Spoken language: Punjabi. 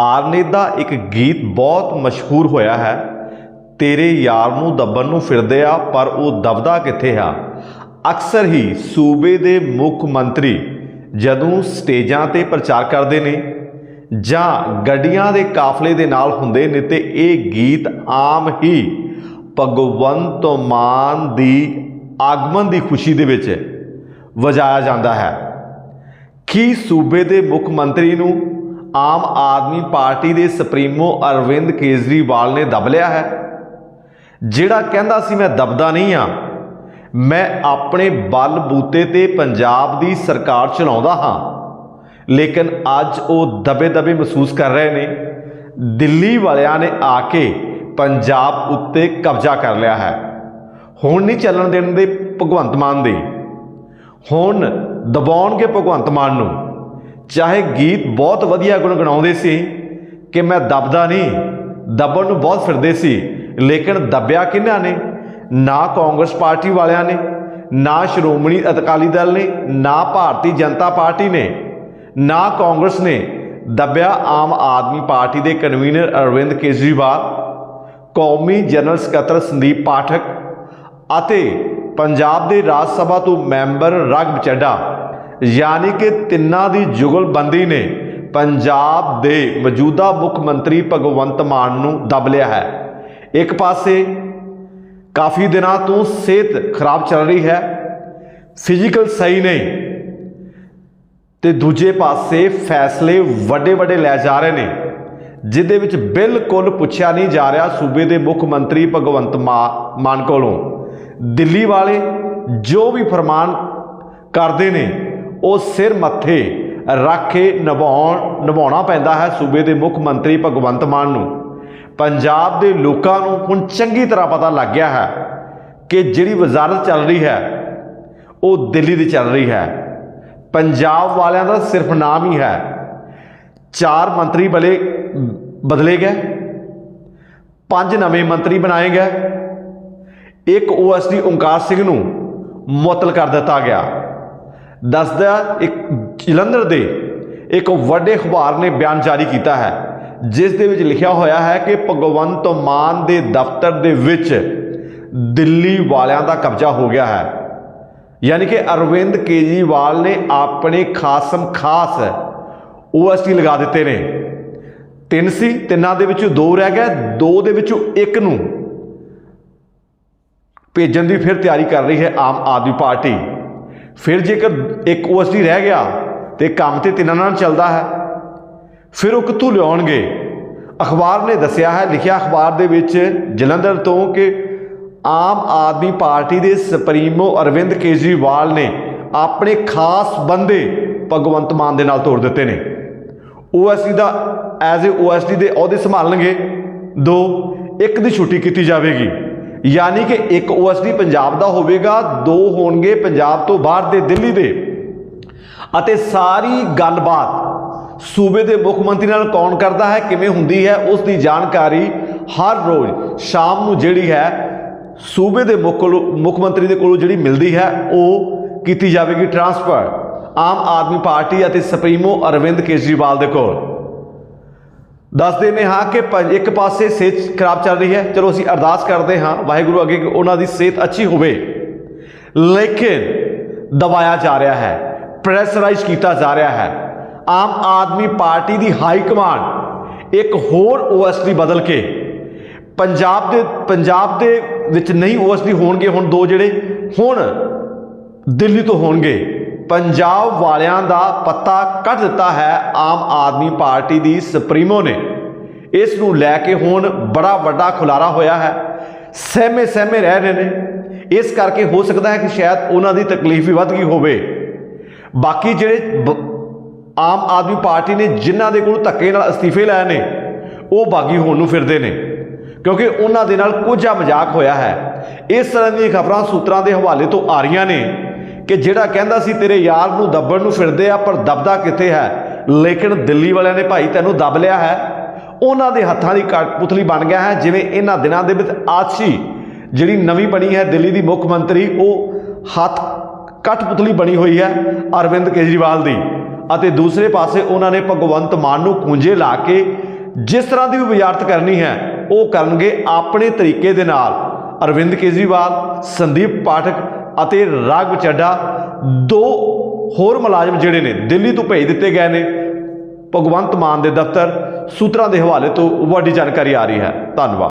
ਆਰਨੇ ਦਾ ਇੱਕ ਗੀਤ ਬਹੁਤ ਮਸ਼ਹੂਰ ਹੋਇਆ ਹੈ। ਤੇਰੇ ਯਾਰ ਨੂੰ ਦੱਬਣ ਨੂੰ ਫਿਰਦੇ ਆ, ਪਰ ਉਹ ਦਬਦਾ ਕਿੱਥੇ ਆ? ਅਕਸਰ ਹੀ ਸੂਬੇ ਦੇ ਮੁੱਖ ਮੰਤਰੀ ਜਦੋਂ ਸਟੇਜਾਂ ਤੇ ਪ੍ਰਚਾਰ ਕਰਦੇ ਨੇ ਜਾਂ ਗੱਡੀਆਂ ਦੇ ਕਾਫਲੇ ਦੇ ਨਾਲ ਹੁੰਦੇ ਨੇ ਤੇ ਇਹ ਗੀਤ ਆਮ ਹੀ ਭਗਵੰਤ ਮਾਨ ਦੀ ਆਗਮਨ ਦੀ ਖੁਸ਼ੀ ਦੇ ਵਿੱਚ ਵਜਾਇਆ ਜਾਂਦਾ ਹੈ। ਕੀ ਸੂਬੇ ਦੇ ਮੁੱਖ ਮੰਤਰੀ ਨੂੰ ਆਮ ਆਦਮੀ ਪਾਰਟੀ ਦੇ ਸੁਪਰੀਮੋ ਅਰਵਿੰਦ ਕੇਜਰੀਵਾਲ ਨੇ ਦਬ ਲਿਆ ਹੈ। ਜਿਹੜਾ ਕਹਿੰਦਾ ਸੀ ਮੈਂ ਦਬਦਾ ਨਹੀਂ ਆ ਮੈਂ ਆਪਣੇ ਬਲ ਬੂਤੇ ਤੇ ਪੰਜਾਬ ਦੀ ਸਰਕਾਰ ਚਲਾਉਂਦਾ ਹਾਂ। ਲੇਕਿਨ ਅੱਜ ਉਹ ਦਬੇ ਦਬੇ ਮਹਿਸੂਸ ਕਰ ਰਹੇ ਨੇ। ਦਿੱਲੀ ਵਾਲਿਆਂ ਨੇ ਆ ਕੇ ਪੰਜਾਬ ਉੱਤੇ ਕਬਜ਼ਾ ਕਰ ਲਿਆ ਹੈ। ਹੁਣ ਨਹੀਂ ਚੱਲਣ ਦੇਣ ਦੇ ਭਗਵੰਤ ਮਾਨ ਦੇ। ਹੁਣ ਦਬਾਉਣਗੇ ਭਗਵੰਤ ਮਾਨ ਨੂੰ। ਚਾਹੇ ਗੀਤ ਬਹੁਤ ਵਧੀਆ ਗੁਣਗੁਣਾਉਂਦੇ ਸੀ ਕਿ ਮੈਂ ਦਬਦਾ ਨਹੀਂ, ਦਬਣ ਨੂੰ ਬਹੁਤ ਫਿਰਦੇ ਸੀ, ਲੇਕਿਨ ਦੱਬਿਆ ਕਿਹਨਾਂ ਨੇ? ਨਾ ਕਾਂਗਰਸ ਪਾਰਟੀ ਵਾਲਿਆਂ ਨੇ, ਨਾ ਸ਼੍ਰੋਮਣੀ ਅਕਾਲੀ ਦਲ ਨੇ, ਨਾ ਭਾਰਤੀ ਜਨਤਾ ਪਾਰਟੀ ਨੇ, ਨਾ ਕਾਂਗਰਸ ਨੇ ਦੱਬਿਆ ਆਮ ਆਦਮੀ ਪਾਰਟੀ ਦੇ ਕਨਵੀਨਰ ਅਰਵਿੰਦ ਕੇਜਰੀਵਾਲ, ਕੌਮੀ ਜਨਰਲ ਸਕੱਤਰ ਸੰਦੀਪ ਪਾਠਕ ਅਤੇ ਪੰਜਾਬ ਦੇ ਰਾਜ ਸਭਾ ਤੋਂ ਮੈਂਬਰ ਰਗਬ ਚੱਡਾ ਯਾਨੀ ਕਿ ਤਿੰਨਾਂ ਦੀ ਜੁਗਲਬੰਦੀ ਨੇ ਪੰਜਾਬ ਦੇ ਮੌਜੂਦਾ ਮੁੱਖ ਮੰਤਰੀ ਭਗਵੰਤ ਮਾਨ ਨੂੰ ਦਬ ਲਿਆ ਹੈ। ਇੱਕ ਪਾਸੇ ਕਾਫੀ ਦਿਨਾਂ ਤੋਂ ਸਿਹਤ ਖਰਾਬ ਚੱਲ ਰਹੀ ਹੈ, ਫਿਜ਼ੀਕਲ ਸਹੀ ਨਹੀਂ, ਤੇ ਦੂਜੇ ਪਾਸੇ ਫੈਸਲੇ ਵੱਡੇ ਵੱਡੇ ਲੈ ਜਾ ਰਹੇ ਨੇ ਜਿਹਦੇ ਵਿੱਚ ਬਿਲਕੁਲ ਪੁੱਛਿਆ ਨਹੀਂ ਜਾ ਰਿਹਾ ਸੂਬੇ ਦੇ ਮੁੱਖ ਮੰਤਰੀ ਭਗਵੰਤ ਮਾ- ਮਾਨ ਕੋਲੋਂ। ਦਿੱਲੀ ਵਾਲੇ ਜੋ ਵੀ ਫਰਮਾਨ ਕਰਦੇ ਨੇ ਉਹ ਸਿਰ ਮੱਥੇ ਰੱਖ ਕੇ ਨਿਭਾਉਣ, ਨਿਭਾਉਣਾ ਪੈਂਦਾ ਹੈ ਸੂਬੇ ਦੇ ਮੁੱਖ ਮੰਤਰੀ ਭਗਵੰਤ ਮਾਨ ਨੂੰ। ਪੰਜਾਬ ਦੇ ਲੋਕਾਂ ਨੂੰ ਹੁਣ ਚੰਗੀ ਤਰ੍ਹਾਂ ਪਤਾ ਲੱਗ ਗਿਆ ਹੈ ਕਿ ਜਿਹੜੀ ਵਜ਼ਾਰਤ ਚੱਲ ਰਹੀ ਹੈ, ਉਹ ਦਿੱਲੀ ਦੀ ਚੱਲ ਰਹੀ ਹੈ। ਪੰਜਾਬ ਵਾਲਿਆਂ ਦਾ ਸਿਰਫ ਨਾਮ ਹੀ ਹੈ। ਚਾਰ ਮੰਤਰੀ ਬਲੇ ਬਦਲੇ ਗਏ, ਪੰਜ ਨਵੇਂ ਮੰਤਰੀ ਬਣਾਏ ਗਏ, ਇੱਕ ਓਐਸਡੀ ਓਮਕਾਰ ਸਿੰਘ ਨੂੰ ਮੁਅੱਤਲ ਕਰ ਦਿੱਤਾ ਗਿਆ। ਦੱਸਦਾ ਇੱਕ ਜਲੰਧਰ ਦੇ ਇੱਕ ਵੱਡੇ ਅਖਬਾਰ ਨੇ ਬਿਆਨ ਜਾਰੀ ਕੀਤਾ ਹੈ, ਜਿਸ ਦੇ ਵਿੱਚ ਲਿਖਿਆ ਹੋਇਆ ਹੈ ਕਿ ਭਗਵੰਤ ਮਾਨ ਦੇ ਦਫ਼ਤਰ ਦੇ ਵਿੱਚ ਦਿੱਲੀ ਵਾਲਿਆਂ ਦਾ ਕਬਜ਼ਾ ਹੋ ਗਿਆ ਹੈ। ਯਾਨੀ ਕਿ ਅਰਵਿੰਦ ਕੇਜਰੀਵਾਲ ਨੇ ਆਪਣੇ ਖਾਸਮ ਖਾਸ ਓਐਸਟੀ ਲਗਾ ਦਿੱਤੇ ਨੇ। ਤਿੰਨ ਸੀ, ਤਿੰਨਾਂ ਦੇ ਵਿੱਚੋਂ ਦੋ ਰਹਿ ਗਏ, ਦੋ ਦੇ ਵਿੱਚੋਂ ਇੱਕ ਨੂੰ ਭੇਜਣ ਦੀ ਫਿਰ ਤਿਆਰੀ ਕਰ ਰਹੀ ਹੈ ਆਮ ਆਦਮੀ ਪਾਰਟੀ। ਫਿਰ ਜੇਕਰ ਇੱਕ ਓਐਸਡੀ ਰਹਿ ਗਿਆ ਤੇ ਕੰਮ ਤੇ ਤਿੰਨਾਂ ਨਾਲ ਚੱਲਦਾ ਹੈ, ਫਿਰ ਉਹ ਕਿੱਥੋਂ ਲਿਆਉਣਗੇ? ਅਖਬਾਰ ਨੇ ਦੱਸਿਆ ਹੈ, ਲਿਖਿਆ ਅਖਬਾਰ ਦੇ ਵਿੱਚ ਜਲੰਧਰ ਤੋਂ ਕਿ ਆਮ ਆਦਮੀ ਪਾਰਟੀ ਦੇ ਸੁਪਰੀਮੋ ਅਰਵਿੰਦ ਕੇਜਰੀਵਾਲ ਨੇ ਆਪਣੇ ਖਾਸ ਬੰਦੇ ਭਗਵੰਤ ਮਾਨ ਦੇ ਨਾਲ ਤੋੜ ਦਿੱਤੇ ਨੇ। ਓਐਸਡੀ ਦਾ ਐਜ਼ ਏ ਓਐਸਡੀ ਦੇ ਅਹੁਦੇ ਸੰਭਾਲਣਗੇ। ਦੋ, ਇੱਕ ਦੀ ਛੁੱਟੀ ਕੀਤੀ ਜਾਵੇਗੀ। ਯਾਨੀ ਕਿ ਇੱਕ ਓਐਸਡੀ ਪੰਜਾਬ ਦਾ ਹੋਵੇਗਾ, ਦੋ ਹੋਣਗੇ ਪੰਜਾਬ ਤੋਂ ਬਾਹਰ ਦੇ ਦਿੱਲੀ ਦੇ। ਅਤੇ ਸਾਰੀ ਗੱਲਬਾਤ ਸੂਬੇ ਦੇ ਮੁੱਖ ਮੰਤਰੀ ਨਾਲ ਕੌਣ ਕਰਦਾ ਹੈ, ਕਿਵੇਂ ਹੁੰਦੀ ਹੈ, ਉਸ ਦੀ ਜਾਣਕਾਰੀ ਹਰ ਰੋਜ਼ ਸ਼ਾਮ ਨੂੰ ਜਿਹੜੀ ਹੈ ਸੂਬੇ ਦੇ ਮੁੱਖ ਮੁੱਖ ਮੰਤਰੀ ਦੇ ਕੋਲੋਂ ਜਿਹੜੀ ਮਿਲਦੀ ਹੈ, ਉਹ ਕੀਤੀ ਜਾਵੇਗੀ ਟਰਾਂਸਫਰ ਆਮ ਆਦਮੀ ਪਾਰਟੀ ਅਤੇ ਸੁਪਰੀਮੋ ਅਰਵਿੰਦ ਕੇਜਰੀਵਾਲ ਦੇ ਕੋਲ। ਦੱਸਦੇ ਨੇ ਹਾਂ ਕਿ ਪ- ਇੱਕ ਪਾਸੇ ਸਿਹਤ ਖਰਾਬ ਚੱਲ ਰਹੀ ਹੈ। ਚਲੋ ਅਸੀਂ ਅਰਦਾਸ ਕਰਦੇ ਹਾਂ ਵਾਹਿਗੁਰੂ ਅੱਗੇ ਕਿ ਉਹਨਾਂ ਦੀ ਸਿਹਤ ਅੱਛੀ ਹੋਵੇ। ਲੇਕਿਨ ਦਬਾਇਆ ਜਾ ਰਿਹਾ ਹੈ, ਪ੍ਰੈਸ਼ਰਾਈਜ਼ ਕੀਤਾ ਜਾ ਰਿਹਾ ਹੈ। ਆਮ ਆਦਮੀ ਪਾਰਟੀ ਦੀ ਹਾਈ ਕਮਾਂਡ ਇੱਕ ਹੋਰ ਓਐਸਡੀ ਬਦਲ ਕੇ ਪੰਜਾਬ ਦੇ ਪੰਜਾਬ ਦੇ ਵਿੱਚ ਨਹੀਂ ਓਐਸਡੀ ਹੋਣਗੇ, ਹੁਣ ਦੋ ਜਿਹੜੇ ਹੁਣ ਦਿੱਲੀ ਤੋਂ ਹੋਣਗੇ। ਪੰਜਾਬ ਵਾਲਿਆਂ ਦਾ ਪੱਤਾ ਕੱਢ ਦਿੱਤਾ ਹੈ ਆਮ ਆਦਮੀ ਪਾਰਟੀ ਦੀ ਸੁਪਰੀਮੋ ਨੇ। ਇਸ ਨੂੰ ਲੈ ਕੇ ਹੁਣ ਬੜਾ ਵੱਡਾ ਖੁਲਾਰਾ ਹੋਇਆ ਹੈ। ਸਹਿਮੇ ਸਹਿਮੇ ਰਹਿ ਰਹੇ ਨੇ। ਇਸ ਕਰਕੇ ਹੋ ਸਕਦਾ ਹੈ ਕਿ ਸ਼ਾਇਦ ਉਹਨਾਂ ਦੀ ਤਕਲੀਫ ਵੀ ਵੱਧ ਗਈ ਹੋਵੇ। ਬਾਕੀ ਜਿਹੜੇ ਬ- ਆਮ ਆਦਮੀ ਪਾਰਟੀ ਨੇ ਜਿਨ੍ਹਾਂ ਦੇ ਕੋਲ ਧੱਕੇ ਨਾਲ ਅਸਤੀਫੇ ਲਏ ਨੇ, ਉਹ ਬਾਗੀ ਹੋਣ ਨੂੰ ਫਿਰਦੇ ਨੇ। ਕਿਉਂਕਿ ਉਹਨਾਂ ਦੇ ਨਾਲ ਕੁਝਾ ਮਜ਼ਾਕ ਹੋਇਆ ਹੈ। ਇਸ ਤਰ੍ਹਾਂ ਦੀਆਂ ਖਬਰਾਂ ਸੂਤਰਾਂ ਦੇ ਹਵਾਲੇ ਤੋਂ ਆ ਰਹੀਆਂ ਨੇ। ਕਿ ਜਿਹੜਾ ਕਹਿੰਦਾ ਸੀ, ਤੇਰੇ ਯਾਰ ਨੂੰ ਦੱਬਣ ਨੂੰ ਫਿਰਦੇ ਆ, ਪਰ ਦਬਦਾ ਕਿੱਥੇ ਹੈ? ਲੇਕਿਨ ਦਿੱਲੀ ਵਾਲਿਆਂ ਨੇ ਭਾਈ ਤੈਨੂੰ ਦਬ ਲਿਆ ਹੈ। ਉਹਨਾਂ ਦੇ ਹੱਥਾਂ ਦੀ ਕਠਪੁਤਲੀ ਬਣ ਗਿਆ ਹੈ। ਜਿਵੇਂ ਇਹਨਾਂ ਦਿਨਾਂ ਦੇ ਵਿੱਚ ਆਛੀ ਜਿਹੜੀ ਨਵੀਂ ਬਣੀ ਹੈ ਦਿੱਲੀ ਦੀ ਮੁੱਖ ਮੰਤਰੀ, ਉਹ ਹੱਥ ਕਠਪੁਤਲੀ ਬਣੀ ਹੋਈ ਹੈ ਅਰਵਿੰਦ ਕੇਜਰੀਵਾਲ ਦੀ। ਅਤੇ ਦੂਸਰੇ ਪਾਸੇ ਉਹਨਾਂ ਨੇ ਭਗਵੰਤ ਮਾਨ ਨੂੰ ਕੁੰਜੇ ਲਾ ਕੇ ਜਿਸ ਤਰ੍ਹਾਂ ਦੀ ਵੀ ਵਜ਼ਾਰਤ ਕਰਨੀ ਹੈ, ਉਹ ਕਰਨਗੇ ਆਪਣੇ ਤਰੀਕੇ ਦੇ ਨਾਲ। ਅਰਵਿੰਦ ਕੇਜਰੀਵਾਲ, ਸੰਦੀਪ ਪਾਠਕ ਅਤੇ ਰਾਘਵ ਚੱਡਾ ਦੋ ਹੋਰ ਮੁਲਾਜ਼ਮ ਜਿਹੜੇ ਨੇ, ਦਿੱਲੀ ਤੋਂ ਭੇਜ ਦਿੱਤੇ ਗਏ ਨੇ। ਭਗਵੰਤ ਮਾਨ ਦੇ ਦਫ਼ਤਰ ਸੂਤਰਾਂ ਦੇ ਹਵਾਲੇ ਤੋਂ ਵੱਡੀ ਜਾਣਕਾਰੀ ਆ ਰਹੀ ਹੈ। ਧੰਨਵਾਦ।